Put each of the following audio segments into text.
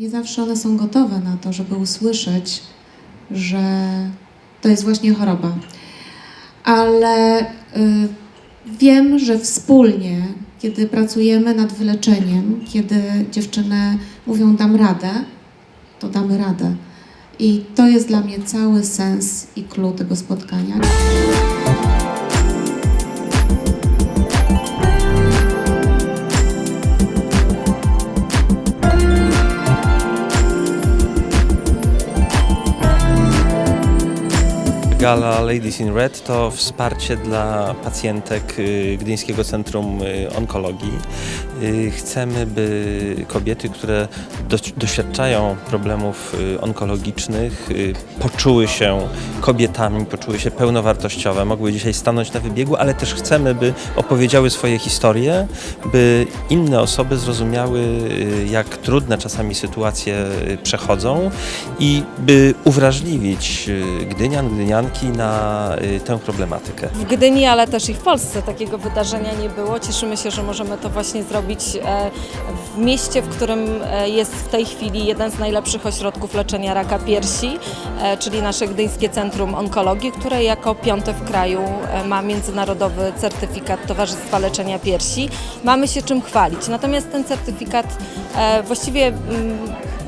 nie zawsze one są gotowe na to, żeby usłyszeć, że to jest właśnie choroba. Ale y, wiem, że wspólnie, kiedy pracujemy nad wyleczeniem, kiedy dziewczyny mówią dam radę, to damy radę. I to jest dla mnie cały sens i clue tego spotkania. Gala Ladies in Red to wsparcie dla pacjentek y, Gdyńskiego Centrum y, Onkologii. Y, Chcemy, by kobiety, które doś- doświadczają problemów y, onkologicznych, y, poczuły się kobietami, poczuły się pełnowartościowe, mogły dzisiaj stanąć na wybiegu, ale też chcemy, by opowiedziały swoje historie, by inne osoby zrozumiały, jak trudne czasami sytuacje przechodzą i by uwrażliwić Gdynian, Gdynianki na tę problematykę. W Gdyni, ale też i w Polsce takiego wydarzenia nie było. Cieszymy się, że możemy to właśnie zrobić e, w mieście, w którym e, jest w tej chwili jeden z najlepszych ośrodków leczenia raka piersi, e, czyli nasze Gdyńskie Centrum Onkologii, które jako piąte w kraju ma międzynarodowy certyfikat Towarzystwa Leczenia Piersi. Mamy się czym chwalić. Natomiast ten certyfikat właściwie mm,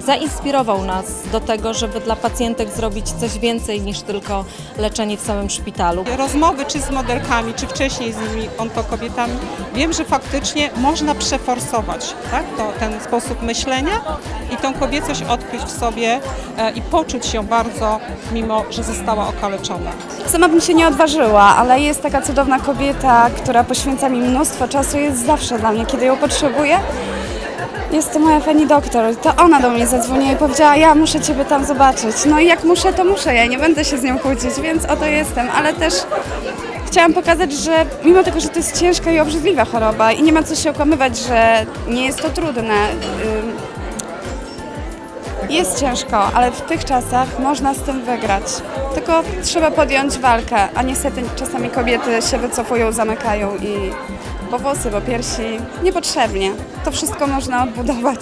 zainspirował nas do tego, żeby dla pacjentek zrobić coś więcej niż tylko leczenie w samym szpitalu. rozmowy czy z modelkami, czy wcześniej z nimi onkokobietami, wiem, że faktycznie można przeforsować tak, to, ten sposób myślenia i tą kobiecość odkryć w sobie e, i poczuć się bardzo, mimo że została okaleczona. Sama bym się nie odważyła, ale jest taka cudowna kobieta, która poświęca mi mnóstwo czasu, jest zawsze dla mnie, kiedy ją potrzebuję. Jest to moja pani doktor. To ona do mnie zadzwoniła i powiedziała, ja muszę Ciebie tam zobaczyć. No i jak muszę, to muszę, ja nie będę się z nią kłócić, więc oto jestem. Ale też chciałam pokazać, że mimo tego, że to jest ciężka i obrzydliwa choroba i nie ma co się okłamywać, że nie jest to trudne, jest ciężko, ale w tych czasach można z tym wygrać. Tylko trzeba podjąć walkę, a niestety czasami kobiety się wycofują, zamykają i bo włosy, bo piersi niepotrzebnie. To wszystko można odbudować.